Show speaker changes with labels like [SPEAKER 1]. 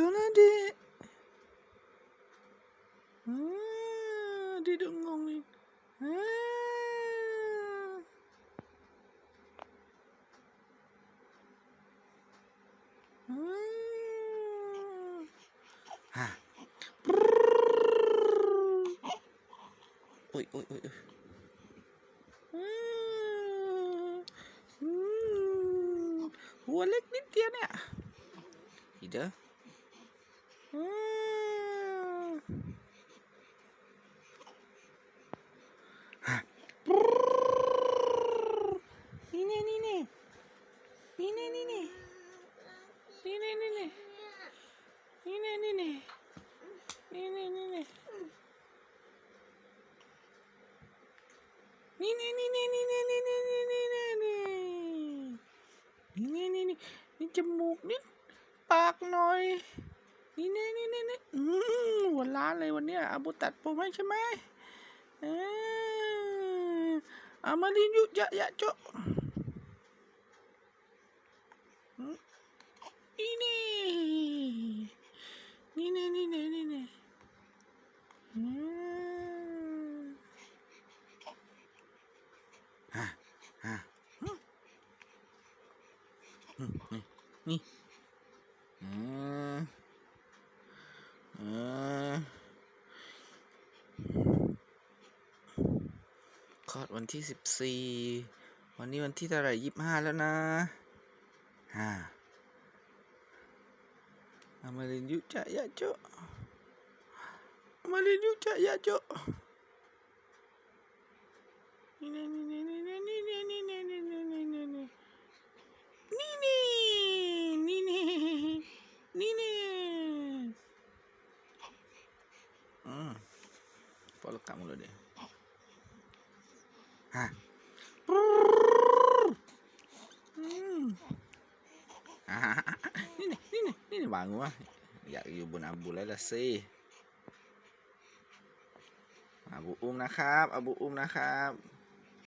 [SPEAKER 1] adik. Ah, dia dengong ni. Ah. Ah. Ha. Oi, oi, hmm, oi. Hmm. Wallet ni dia ni. Ida. Ini ini ini. Ini ini ini. Ini ini ini. Ini ini ini. Ini ini ini. Ini ini ini ini ini ini ini ini ini. Ini ini ini. Ini jemuknya Pak Noi. นี่นี่นี่นี่นี่อืมหัวล้านเลยวันเนี้ยอาบุตัดผมให้ใช่ไหมเอออามาลินยุยะยะโจะอืมนี่นี่นี่นี่นี่นี่นี่นี่อืมฮ่าฮ่าอืมอืมนี่นี่อืม เออ คลอดวันที่สิบสี่วันนี้วันที่เท่าไหร่ยี่สิบห้าแล้วนะฮ่าอามาเรียนยุจะยะโจะอามาเรียนยุจะยะโจะนี่นี่นี่นี่นี่นี่นี่นี่นี่นี่นี่นี่นี่นี่นี่นี่นี่นี่ Hmm. Follow kamu lo deh. Hah. Hmm. Ah, ini ini ini bangun ah. Ya, อยู่บนอาบุแล้วล่ะสิอาบุอุ้มนะครับอาบุอุ้มนะครับ